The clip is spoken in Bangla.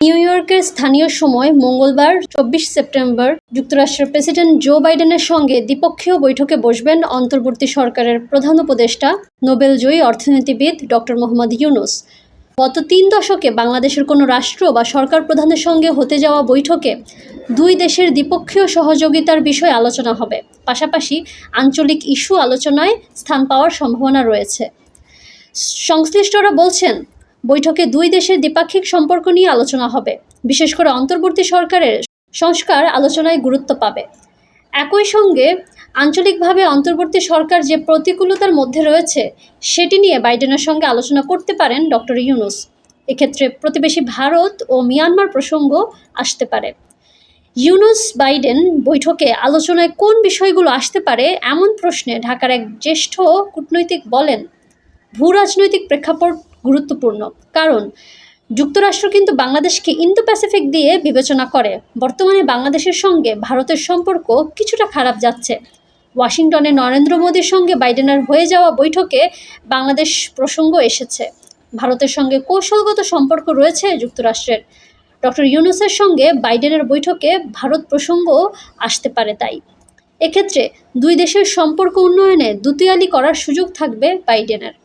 ইয়র্কের স্থানীয় সময় মঙ্গলবার, চব্বিশ সেপ্টেম্বর, যুক্তরাষ্ট্রের প্রেসিডেন্ট জো বাইডেনের সঙ্গে দ্বিপক্ষীয় বৈঠকে বসবেন অন্তর্বর্তী সরকারের প্রধান উপদেষ্টা নোবেলজয়ী অর্থনীতিবিদ ডক্টর মোহাম্মদ ইউনুস। গত তিন দশকে বাংলাদেশের কোনো রাষ্ট্র বা সরকার প্রধানের সঙ্গে হতে যাওয়া বৈঠকে দুই দেশের দ্বিপক্ষীয় সহযোগিতার বিষয়ে আলোচনা হবে। পাশাপাশি আঞ্চলিক ইস্যু আলোচনায় স্থান পাওয়ার সম্ভাবনা রয়েছে। সংশ্লিষ্টরা বলছেন বৈঠকে দুই দেশের দ্বিপাক্ষিক সম্পর্ক নিয়ে আলোচনা হবে। বিশেষ করে অন্তর্বর্তী সরকারের সংস্কার আলোচনায় গুরুত্ব পাবে। একই সঙ্গে আঞ্চলিকভাবে অন্তর্বর্তী সরকার যে প্রতিকূলতার মধ্যে রয়েছে, সেটি নিয়ে বাইডেনের সঙ্গে আলোচনা করতে পারেন ডক্টর ইউনুস। এক্ষেত্রে প্রতিবেশী ভারত ও মিয়ানমার প্রসঙ্গ আসতে পারে। ইউনুস বাইডেন বৈঠকে আলোচনায় কোন বিষয়গুলো আসতে পারে এমন প্রশ্নে ঢাকার এক জ্যেষ্ঠ কূটনৈতিক বলেন ভূ রাজনৈতিক প্রেক্ষাপট গুরুত্বপূর্ণ। কারণ, যুক্তরাষ্ট্র কিন্তু বাংলাদেশকে ইন্দো প্যাসিফিক দিয়ে বিবেচনা করে। বর্তমানে বাংলাদেশের সঙ্গে ভারতের সম্পর্ক কিছুটা খারাপ যাচ্ছে। ওয়াশিংটনে নরেন্দ্র মোদীর সঙ্গে বাইডেনের হয়ে যাওয়া বৈঠকে বাংলাদেশ প্রসঙ্গ এসেছে। ভারতের সঙ্গে কৌশলগত সম্পর্ক রয়েছে যুক্তরাষ্ট্রের। ডক্টর ইউনুসের সঙ্গে বাইডেনের বৈঠকে ভারত প্রসঙ্গ আসতে পারে তাই। এক্ষেত্রে দুই দেশের সম্পর্ক উন্নয়নে দুতিয়ালি করার সুযোগ থাকবে বাইডেনের